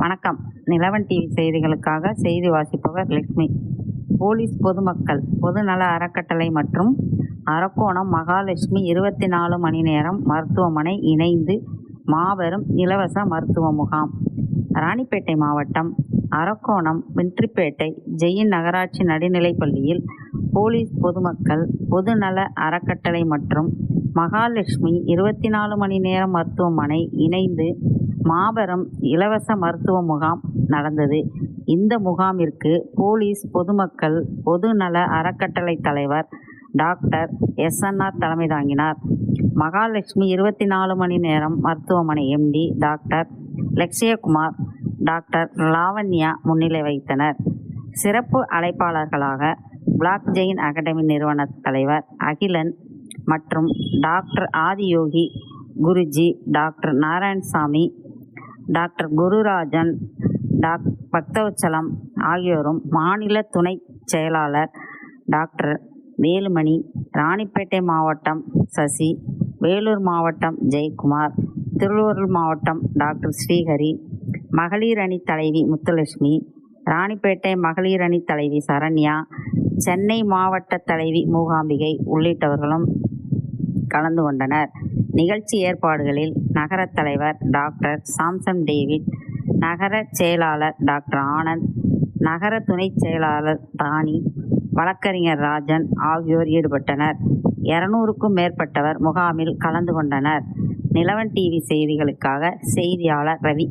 வணக்கம். நிலவன் டிவி செய்திகளுக்காக செய்தி வாசிப்பவர் லட்சுமி. போலீஸ் பொதுமக்கள் பொதுநல அறக்கட்டளை மற்றும் அரக்கோணம் மகாலட்சுமி இருபத்தி நாலு மணி நேரம் மருத்துவமனை இணைந்து மாபெரும் இலவச மருத்துவ முகாம். ராணிப்பேட்டை மாவட்டம் அரக்கோணம் வெற்றிப்பேட்டை ஜெயின் நகராட்சி நடுநிலைப்பள்ளியில் போலீஸ் பொதுமக்கள் பொதுநல அறக்கட்டளை மற்றும் மகாலட்சுமி இருபத்தி நாலு மணி நேர மருத்துவமனை இணைந்து மாபெரும் இலவச மருத்துவ முகாம் நடந்தது. இந்த முகாமிற்கு போலீஸ் பொதுமக்கள் பொதுநல அறக்கட்டளை தலைவர் டாக்டர் எஸ்என்ஆர் தலைமை தாங்கினார். மகாலட்சுமி இருபத்தி நாலு மணி நேரம் மருத்துவமனை MD doctor Latchiyakumar doctor Lavanya முன்னிலை வைத்தனர் சிறப்பு அழைப்பாளர்களாக பிளாக் ஜெயின் அகாடமி நிறுவன தலைவர் அகிலன் மற்றும் doctor Adiyogi Guruji doctor Narayanasamy doctor Gururajan doc Bakthavatsalam ஆகியோரும் மாநில துணை செயலாளர் டாக்டர் வேலுமணி ராணிப்பேட்டை மாவட்டம் சசி வேலூர் மாவட்டம் ஜெயக்குமார் திருவள்ளூர் மாவட்டம் டாக்டர் ஸ்ரீஹரி மகளிர் அணி தலைவி முத்துலட்சுமி ராணிப்பேட்டை மகளிர் அணி தலைவி சரண்யா சென்னை மாவட்ட தலைவி மூகாம்பிகை உள்ளிட்டவர்களும் கலந்து கொண்டனர். நிகழ்ச்சி ஏற்பாடுகளில் நகர தலைவர் டாக்டர் சாம்சன் டேவிட் நகர செயலாளர் டாக்டர் ஆனந்த் நகர துணைச் செயலாளர் ராணி வழக்கறிஞர் ராஜன் ஆகியோர் ஈடுபட்டனர். இருநூறுக்கும் மேற்பட்டவர் முகாமில் கலந்து கொண்டனர். நிலவன் டிவி செய்திகளுக்காக செய்தியாளர் ரவி.